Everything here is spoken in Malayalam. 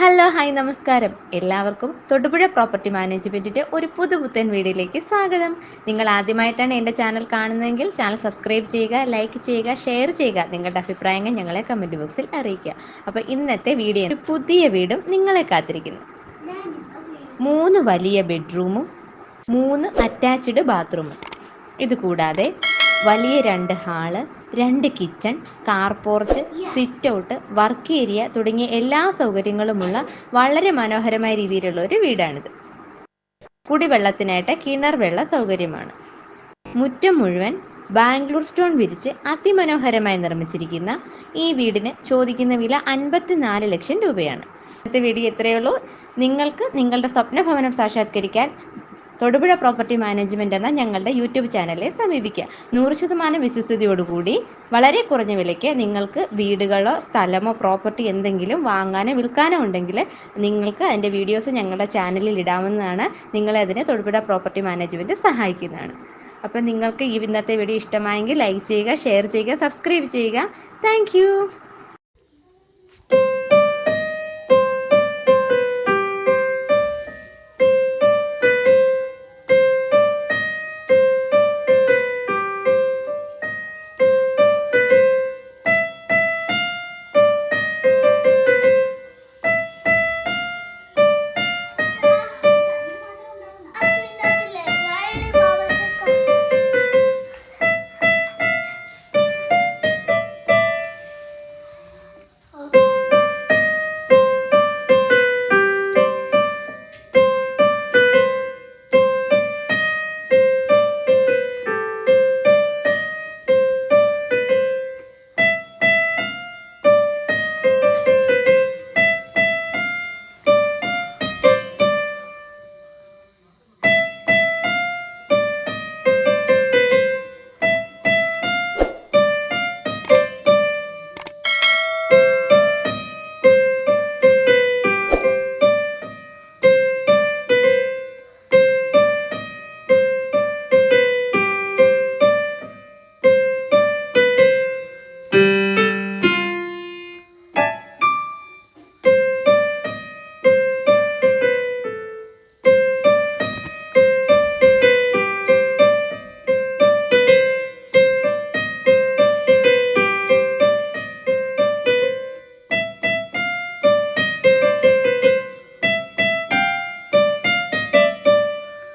ഹലോ ഹായ് നമസ്കാരം. എല്ലാവർക്കും തൊടുപുഴ പ്രോപ്പർട്ടി മാനേജ്മെന്റിന്റെ ഒരു പുതുപുത്തൻ വീഡിയോയിലേക്ക് സ്വാഗതം. നിങ്ങൾ ആദ്യമായിട്ടാണ് എന്റെ ചാനൽ കാണുന്നതെങ്കിൽ ചാനൽ സബ്സ്ക്രൈബ് ചെയ്യുക ലൈക്ക് ചെയ്യുക ഷെയർ ചെയ്യുക നിങ്ങളുടെ അഭിപ്രായങ്ങൾ ഞങ്ങളെ കമന്റ് ബോക്സിൽ അറിയിക്കുക. അപ്പോൾ ഇന്നത്തെ വീഡിയോ ഒരു പുതിയ വീടും നിങ്ങളെ കാത്തിരിക്കുന്നു. മൂന്ന് വലിയ ബെഡ്റൂമും മൂന്ന് അറ്റാച്ച്ഡ് ബാത്റൂമും. ഇത് കൂടാതെ വലിയ രണ്ട് ഹാൾ രണ്ട് kitchen car porch sit out work area തുടങ്ങിയ എല്ലാ സൗകര്യങ്ങളുമുള്ള വളരെ മനോഹരമായ രീതിയിലുള്ള ഒരു വീടാണിത്. കുടിവെള്ളത്തിനായിട്ട് കിണർ വെള്ള സൗകര്യമാണ്. മുറ്റം മുഴുവൻ ബാംഗ്ലൂർ സ്റ്റോൺ വിരിച്ച് അതിമനോഹരമായി നിർമ്മിച്ചിരിക്കുന്ന ഈ വീടിന് ചോദിക്കുന്ന വില അൻപത്തിനാല് ലക്ഷം രൂപയാണ്. ഇന്നത്തെ വീഡിയോ ഇത്രയേ ഉള്ളൂ. നിങ്ങൾക്ക് നിങ്ങളുടെ സ്വപ്ന ഭവനം സാക്ഷാത്കരിക്കാൻ തൊടുപുഴ പ്രോപ്പർട്ടി മാനേജ്മെന്റ് എന്ന ഞങ്ങളുടെ യൂട്യൂബ് ചാനലിനെ സമീപിക്കുക. നൂറ് ശതമാനം വിശ്വസ്തയോടുകൂടി വളരെ കുറഞ്ഞ വിലയ്ക്ക് നിങ്ങൾക്ക് വീടുകളോ സ്ഥലമോ പ്രോപ്പർട്ടി എന്തെങ്കിലും വാങ്ങാനോ വിൽക്കാനോ ഉണ്ടെങ്കിൽ നിങ്ങൾക്ക് അതിന്റെ വീഡിയോസ് ഞങ്ങളുടെ ചാനലിൽ ഇടാവുന്നതാണ്. നിങ്ങളെ അതിനെ തൊടുപുഴ പ്രോപ്പർട്ടി മാനേജ്മെന്റ് സഹായിക്കുന്നതാണ്. അപ്പം നിങ്ങൾക്ക് ഈ ഇന്നത്തെ വീഡിയോ ഇഷ്ടമായെങ്കിൽ ലൈക്ക് ചെയ്യുക ഷെയർ ചെയ്യുക സബ്സ്ക്രൈബ് ചെയ്യുക. താങ്ക്